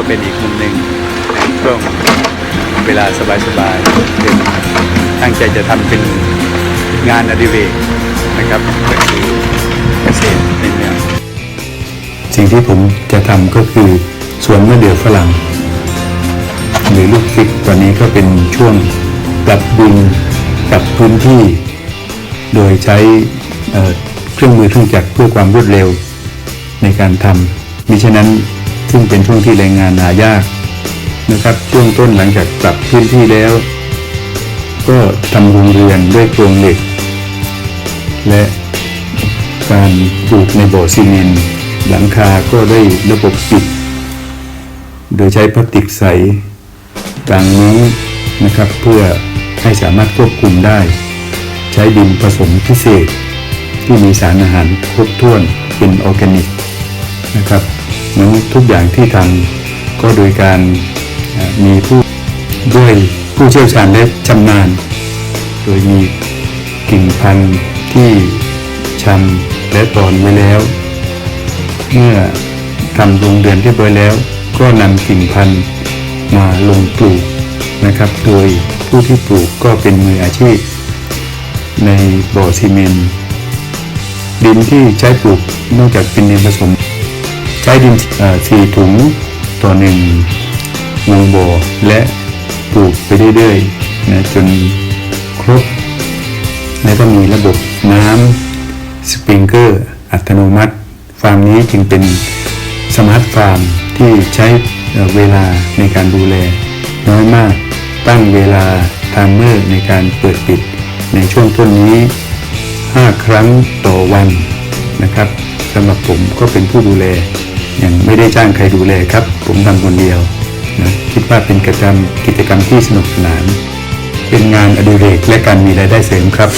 ก็เป็นอีกมุมหนึ่งในช่วงเวลาสบายๆเป็นตั้งใจจะทำเป็นงานอดิเรกนะครับก็คือเกษตรในเมืองสิ่งที่ผมจะทำก็คือสวนมะเดื่อฝรั่งหรือลูกพริกตอนนี้ก็เป็นช่วงปรับดินปรับพื้นที่ โดยใช้เเครื่องมือเครื่องจักรเพื่อความรวดเร็วในการทำมิฉะนั้น ซึ่งเป็นช่วงที่แรงงานหายากนะครับ ช่วงต้นหลังจากปรับพื้นที่แล้ว ก็ทำโรงเรือนด้วยโครงเหล็ก และการปลูกในบ่อซีเมนต์หลังคาก็ได้ระบบปิด โดยใช้พลาสติกใสกลางมุ้งนะครับ เพื่อให้สามารถควบคุมได้ ใช้ดินผสมพิเศษ ที่มีสารอาหารครบถ้วนเป็นออร์แกนิกนะครับ แล้วทุกอย่างที่ทำก็โดยการมีผู้ด้วยผู้เชี่ยวชาญและชำนาญ โดยมีกิ่งพันธุ์ที่ชำและตอนไว้แล้ว เมื่อทำโรงเรือนเรียบร้อยแล้ว ก็นำกิ่งพันธุ์มาลงปลูกนะครับ โดยผู้ที่ปลูกก็เป็นมืออาชีพ ในบ่อซีเมนต์ดินที่ใช้ปลูกนอกจากเป็นดินผสม ช้ดินสี่ถุงต่อหนึ่งวงบ่อและปลูกไปเรื่อยๆนะจนครบ และก็มีระบบน้ำสปริงเกอร์อัตโนมัติ ฟาร์มนี้จึงเป็นสมาร์ทฟาร์มที่ใช้เวลาในการดูแล น้อยมากตั้งเวลาไทม์เมอร์ในการเปิดปิด ในช่วงต้นนี้ 5 ครั้งต่อวันนะครับสำหรับผมก็เป็นผู้ดูแล ยังไม่ได้จ้างใครดูแลครับ ผมทำคนเดียวนะคิดว่าเป็นกิจกรรมกิจกรรมที่สนุกสนาน เป็นงานอดิเรกและการมีรายได้เสริมครับ